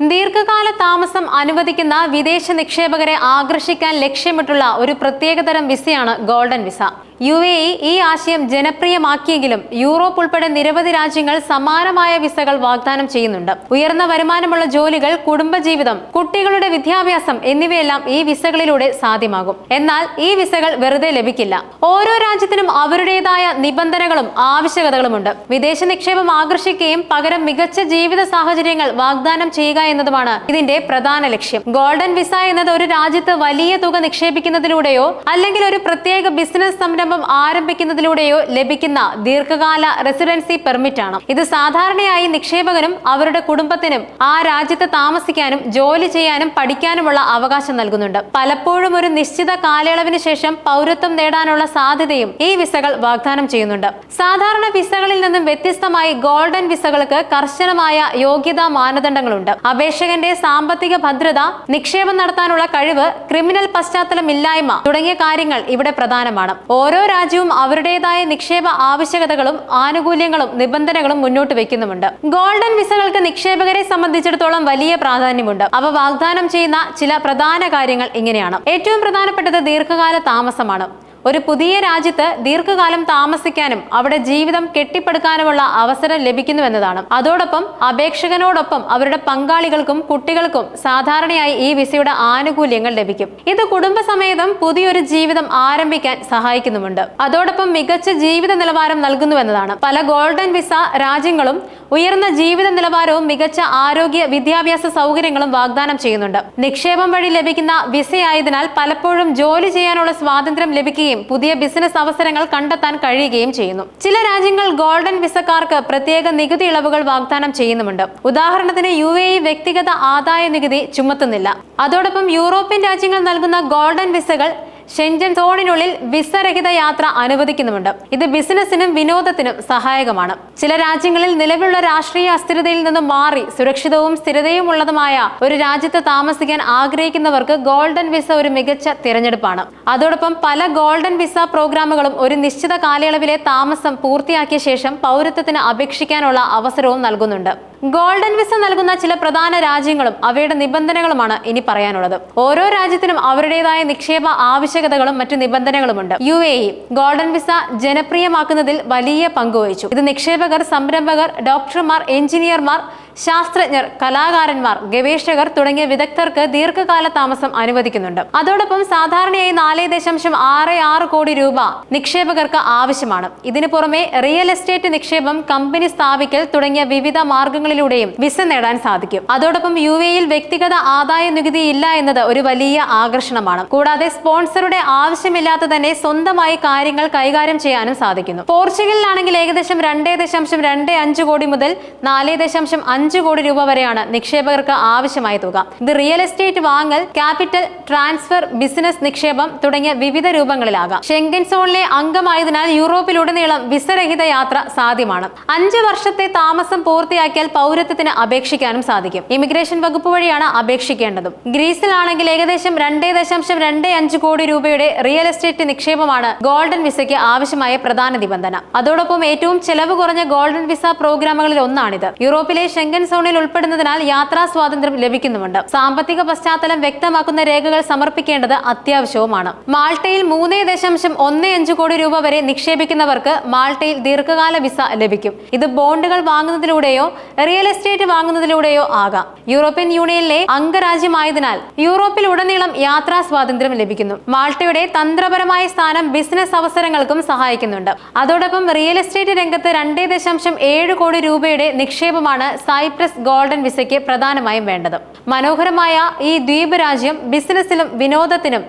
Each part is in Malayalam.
ദീർഘകാല താമസം അനുവദിക്കുന്ന വിദേശ നിക്ഷേപകരെ ആകർഷിക്കാൻ ലക്ഷ്യമിട്ടുള്ള ഒരു പ്രത്യേകതരം വിസയാണ് golden visa. U A E ഈ ആശയം ജനപ്രിയമാക്കിയെങ്കിലും യൂറോപ്പ് ഉൾപ്പെടെ നിരവധി രാജ്യങ്ങൾ സമാനമായ വിസകൾ വാഗ്ദാനം ചെയ്യുന്നുണ്ട്. ഉയർന്ന വരുമാനമുള്ള ജോലികൾ കുടുംബജീവിതം കുട്ടികളുടെ വിദ്യാഭ്യാസം എന്നിവയെല്ലാം ഈ വിസകളിലൂടെ സാധ്യമാകും. എന്നാൽ ഈ വിസകൾ വെറുതെ ലഭിക്കില്ല. ഓരോ രാജ്യത്തിനും അവരുടേതായ നിബന്ധനകളും ആവശ്യകതകളുമുണ്ട് വിദേശ നിക്ഷേപം ആകർഷിക്കുകയും പകരം മികച്ച ജീവിത സാഹചര്യങ്ങൾ വാഗ്ദാനം ചെയ്യുക എന്നതുമാണ് ഇതിന്റെ പ്രധാന ലക്ഷ്യം. ഗോൾഡൻ വിസ എന്നത് ഒരു രാജ്യത്ത് വലിയ തുക നിക്ഷേപിക്കുന്നതിലൂടെയോ അല്ലെങ്കിൽ ഒരു പ്രത്യേക ബിസിനസ് സംരംഭം ആരംഭിക്കുന്നതിലൂടെയോ ലഭിക്കുന്ന ദീർഘകാല റെസിഡൻസി പെർമിറ്റ് ആണ് ഇത് സാധാരണയായി നിക്ഷേപകനും അവരുടെ കുടുംബത്തിനും ആ രാജ്യത്ത് താമസിക്കാനും ജോലി ചെയ്യാനും പഠിക്കാനുമുള്ള അവകാശം നൽകുന്നുണ്ട്. പലപ്പോഴും ഒരു നിശ്ചിത കാലയളവിന് ശേഷം പൗരത്വം നേടാനുള്ള സാധ്യതയും ഈ വിസകൾ വാഗ്ദാനം ചെയ്യുന്നുണ്ട്. സാധാരണ വിസകളിൽ നിന്നും വ്യത്യസ്തമായി ഗോൾഡൻ വിസകൾക്ക് കർശനമായ യോഗ്യതാ മാനദണ്ഡങ്ങളുണ്ട്. അപേക്ഷകന്റെ സാമ്പത്തിക ഭദ്രത നിക്ഷേപം നടത്താനുള്ള കഴിവ് ക്രിമിനൽ പശ്ചാത്തലമില്ലായ്മ തുടങ്ങിയ കാര്യങ്ങൾ ഇവിടെ പ്രധാനമാണ്. ഓരോ രാജ്യവും അവരുടേതായ നിക്ഷേപ ആവശ്യകതകളും ആനുകൂല്യങ്ങളും നിബന്ധനകളും മുന്നോട്ട് വെക്കുന്നുമുണ്ട്. ഗോൾഡൻ വിസകൾക്ക് നിക്ഷേപകരെ സംബന്ധിച്ചിടത്തോളം വലിയ പ്രാധാന്യമുണ്ട്. അവ വാഗ്ദാനം ചെയ്യുന്ന ചില പ്രധാന കാര്യങ്ങൾ ഇങ്ങനെയാണ്. ഏറ്റവും പ്രധാനപ്പെട്ടത് ദീർഘകാല താമസമാണ്. ഒരു പുതിയ രാജ്യത്ത് ദീർഘകാലം താമസിക്കാനും അവിടെ ജീവിതം കെട്ടിപ്പടുക്കാനുമുള്ള അവസരം ലഭിക്കുന്നുവെന്നതാണ്. അതോടൊപ്പം അപേക്ഷകനോടൊപ്പം അവരുടെ പങ്കാളികൾക്കും കുട്ടികൾക്കും സാധാരണയായി ഈ വിസയുടെ ആനുകൂല്യങ്ങൾ ലഭിക്കും. ഇത് കുടുംബസമേതം പുതിയൊരു ജീവിതം ആരംഭിക്കാൻ സഹായിക്കുന്നുമുണ്ട്. അതോടൊപ്പം മികച്ച ജീവിത നിലവാരം നൽകുന്നുവെന്നതാണ്. പല ഗോൾഡൻ വിസ രാജ്യങ്ങളും ഉയർന്ന ജീവിത നിലവാരവും മികച്ച ആരോഗ്യ വിദ്യാഭ്യാസ സൗകര്യങ്ങളും വാഗ്ദാനം ചെയ്യുന്നുണ്ട്. നിക്ഷേപം വഴി ലഭിക്കുന്ന വിസയായതിനാൽ പലപ്പോഴും ജോലി ചെയ്യാനുള്ള സ്വാതന്ത്ര്യം ലഭിക്കുകയും പുതിയ ബിസിനസ് അവസരങ്ങൾ കണ്ടെത്താൻ കഴിയുകയും ചെയ്യുന്നു. ചില രാജ്യങ്ങൾ ഗോൾഡൻ വിസക്കാർക്ക് പ്രത്യേക നികുതി ഇളവുകൾ വാഗ്ദാനം ചെയ്യുന്നുമുണ്ട്. ഉദാഹരണത്തിന് യു എ വ്യക്തിഗത ആദായ നികുതി ചുമത്തുന്നില്ല. അതോടൊപ്പം യൂറോപ്യൻ രാജ്യങ്ങൾ നൽകുന്ന ഗോൾഡൻ വിസകൾ ഷെൻജൻ സോണിനുള്ളിൽ വിസരഹിത യാത്ര അനുവദിക്കുന്നുമുണ്ട്. ഇത് ബിസിനസിനും വിനോദത്തിനും സഹായകമാണ്. ചില രാജ്യങ്ങളിൽ നിലവിലുള്ള രാഷ്ട്രീയ അസ്ഥിരതയിൽ നിന്നും മാറി സുരക്ഷിതവും സ്ഥിരതയുമുള്ളതുമായ ഒരു രാജ്യത്ത് താമസിക്കാൻ ആഗ്രഹിക്കുന്നവർക്ക് ഗോൾഡൻ വിസ ഒരു മികച്ച തിരഞ്ഞെടുപ്പാണ്. അതോടൊപ്പം പല ഗോൾഡൻ വിസ പ്രോഗ്രാമുകളും ഒരു നിശ്ചിത കാലയളവിലെ താമസം പൂർത്തിയാക്കിയ ശേഷം പൗരത്വത്തിന് അപേക്ഷിക്കാനുള്ള അവസരവും നൽകുന്നുണ്ട്. ഗോൾഡൻ വിസ നൽകുന്ന ചില പ്രധാന രാജ്യങ്ങളും അവയുടെ നിബന്ധനകളുമാണ് ഇനി പറയാനുള്ളത്. ഓരോ രാജ്യത്തിനും അവരുടേതായ നിക്ഷേപ ആവശ്യകതകളും മറ്റു നിബന്ധനകളുമുണ്ട്. U A E golden visa ജനപ്രിയമാക്കുന്നതിൽ വലിയ പങ്കുവഹിച്ചു ഇത് നിക്ഷേപകർ സംരംഭകർ ഡോക്ടർമാർ എഞ്ചിനീയർമാർ ശാസ്ത്രജ്ഞർ കലാകാരന്മാർ ഗവേഷകർ തുടങ്ങിയ വിദഗ്ധർക്ക് ദീർഘകാല താമസം അനുവദിക്കുന്നുണ്ട്. അതോടൊപ്പം സാധാരണയായി നാല് ദശാംശം ആറ് ആറ് കോടി രൂപ നിക്ഷേപകർക്ക് ആവശ്യമാണ്. ഇതിനു പുറമെ റിയൽ എസ്റ്റേറ്റ് നിക്ഷേപം കമ്പനി സ്ഥാപിക്കൽ തുടങ്ങിയ വിവിധ മാർഗങ്ങളിലൂടെയും വിസ നേടാൻ സാധിക്കും. അതോടൊപ്പം യു എയിൽ വ്യക്തിഗത ആദായ നികുതി ഇല്ല എന്നത് ഒരു വലിയ ആകർഷണമാണ്. കൂടാതെ സ്പോൺസറുടെ ആവശ്യമില്ലാതെ തന്നെ സ്വന്തമായി കാര്യങ്ങൾ കൈകാര്യം ചെയ്യാനും സാധിക്കുന്നു. പോർച്ചുഗലിലാണെങ്കിൽ ഏകദേശം രണ്ടേ ദശാംശം രണ്ട് അഞ്ച് കോടി മുതൽ നാല് ദശാംശം അഞ്ച് കോടി രൂപ വരെയാണ് നിക്ഷേപകർക്ക് ആവശ്യമായ തുക. ഇത് റിയൽ എസ്റ്റേറ്റ് വാങ്ങൽ ക്യാപിറ്റൽ ട്രാൻസ്ഫർ ബിസിനസ് നിക്ഷേപം തുടങ്ങിയ വിവിധ രൂപങ്ങളിലാകാം. ഷെങ്കൻ സോണിലെ അംഗമായതിനാൽ യൂറോപ്പിലുടനീളം വിസരഹിത യാത്ര സാധ്യമാണ്. അഞ്ച് വർഷത്തെ താമസം പൂർത്തിയാക്കിയാൽ പൗരത്വത്തിന് അപേക്ഷിക്കാനും സാധിക്കും. ഇമിഗ്രേഷൻ വകുപ്പ് വഴിയാണ് അപേക്ഷിക്കേണ്ടതും. ഗ്രീസിലാണെങ്കിൽ ഏകദേശം രണ്ടേ ദശാംശം രണ്ട് അഞ്ച് കോടി രൂപയുടെ റിയൽ എസ്റ്റേറ്റ് നിക്ഷേപമാണ് ഗോൾഡൻ വിസയ്ക്ക് ആവശ്യമായ പ്രധാന നിബന്ധന. അതോടൊപ്പം ഏറ്റവും ചെലവ് കുറഞ്ഞ ഗോൾഡൻ വിസ പ്രോഗ്രാമുകളിൽ ഒന്നാണിത്. യൂറോപ്പിലെ ഷെങ്കൻ സോണിൽ ഉൾപ്പെടുന്നതിനാൽ യാത്രാ സ്വാതന്ത്ര്യം ലഭിക്കുന്നുമുണ്ട്. സാമ്പത്തിക പശ്ചാത്തലം വ്യക്തമാക്കുന്ന രേഖകൾ സമർപ്പിക്കേണ്ടത് അത്യാവശ്യവുമാണ്. മാൾട്ടയിൽ മൂന്നേ ദശാംശം ഒന്ന് അഞ്ച് കോടി രൂപ വരെ നിക്ഷേപിക്കുന്നവർക്ക് മാൾട്ടയിൽ ദീർഘകാല വിസ ലഭിക്കും. ഇത് ബോണ്ടുകൾ വാങ്ങുന്നതിലൂടെയോ റിയൽ എസ്റ്റേറ്റ് വാങ്ങുന്നതിലൂടെയോ ആകാം. യൂറോപ്യൻ യൂണിയനിലെ അംഗരാജ്യമായതിനാൽ യൂറോപ്പിൽ ഉടനീളം യാത്രാ സ്വാതന്ത്ര്യം ലഭിക്കുന്നു. മാൾട്ടയുടെ തന്ത്രപരമായ സ്ഥാനം ബിസിനസ് അവസരങ്ങൾക്കും സഹായിക്കുന്നുണ്ട്. അതോടൊപ്പം റിയൽ എസ്റ്റേറ്റ് രംഗത്ത് രണ്ടേ ദശാംശം ഏഴ് കോടി രൂപയുടെ നിക്ഷേപമാണ് സൈപ്രസ് ഗോൾഡൻ വിസയ്ക്ക് പ്രധാനമായും വേണ്ടത്. മനോഹരമായ ഈ ദ്വീപ് രാജ്യം ബിസിനസ്സിലും വിനോദത്തിനും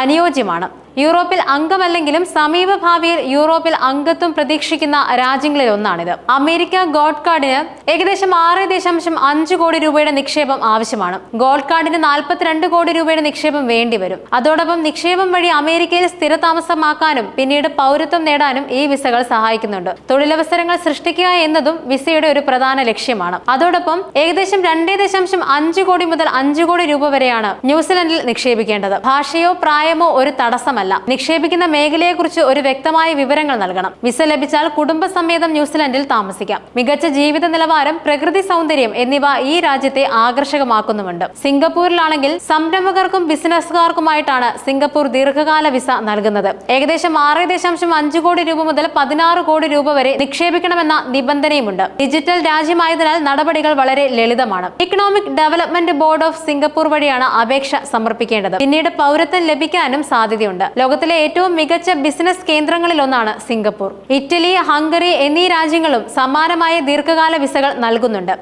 അനുയോജ്യമാണ്. യൂറോപ്പിൽ അംഗമല്ലെങ്കിലും സമീപ ഭാവിയിൽ യൂറോപ്പിൽ അംഗത്വം പ്രതീക്ഷിക്കുന്ന രാജ്യങ്ങളിൽ ഒന്നാണിത്. അമേരിക്ക ഗോൾഡ് കാർഡിന് ഏകദേശം ആറ് ദശാംശം അഞ്ച് കോടി രൂപയുടെ നിക്ഷേപം ആവശ്യമാണ്. ഗോൾഡ് കാർഡിന് നാൽപ്പത്തിരണ്ട് കോടി രൂപയുടെ നിക്ഷേപം വേണ്ടിവരും. അതോടൊപ്പം നിക്ഷേപം വഴി അമേരിക്കയിൽ സ്ഥിരതാമസമാക്കാനും പിന്നീട് പൗരത്വം നേടാനും ഈ വിസകൾ സഹായിക്കുന്നുണ്ട്. തൊഴിലവസരങ്ങൾ സൃഷ്ടിക്കുക എന്നതും വിസയുടെ ഒരു പ്രധാന ലക്ഷ്യമാണ്. അതോടൊപ്പം ഏകദേശം രണ്ടേ ദശാംശം അഞ്ച് കോടി മുതൽ അഞ്ച് കോടി രൂപ വരെയാണ് ന്യൂസിലൻഡിൽ നിക്ഷേപിക്കേണ്ടത്. ഭാഷയോ പ്രായമോ ഒരു തടസ്സമല്ല. മാത്രമല്ല നിക്ഷേപിക്കുന്ന മേഖലയെക്കുറിച്ച് ഒരു വ്യക്തമായ വിവരങ്ങൾ നൽകണം. വിസ ലഭിച്ചാൽ കുടുംബസമേതം ന്യൂസിലൻഡിൽ താമസിക്കാം. മികച്ച ജീവിത നിലവാരം പ്രകൃതി സൗന്ദര്യം എന്നിവ ഈ രാജ്യത്തെ ആകർഷകമാക്കുന്നുമുണ്ട്. സിംഗപ്പൂരിലാണെങ്കിൽ സംരംഭകർക്കും ബിസിനസ്സുകാർക്കുമായിട്ടാണ് സിംഗപ്പൂർ ദീർഘകാല വിസ നൽകുന്നത്. ഏകദേശം ആറ് ദശാംശം അഞ്ച് കോടി രൂപ മുതൽ പതിനാറ് കോടി രൂപ വരെ നിക്ഷേപിക്കണമെന്ന നിബന്ധനയുമുണ്ട്. ഡിജിറ്റൽ രാജ്യമായതിനാൽ നടപടികൾ വളരെ ലളിതമാണ്. Economic development board of Singapore വഴിയാണ് അപേക്ഷ സമർപ്പിക്കേണ്ടത്. പിന്നീട് പൗരത്വം ലഭിക്കാനും സാധ്യതയുണ്ട്. ലോകത്തിലെ ഏറ്റവും മികച്ച ബിസിനസ് കേന്ദ്രങ്ങളിലൊന്നാണ് സിംഗപ്പൂർ. ഇറ്റലി ഹംഗറി എന്നീ രാജ്യങ്ങളും സമാനമായ ദീർഘകാല വിസകൾ നൽകുന്നുണ്ട്.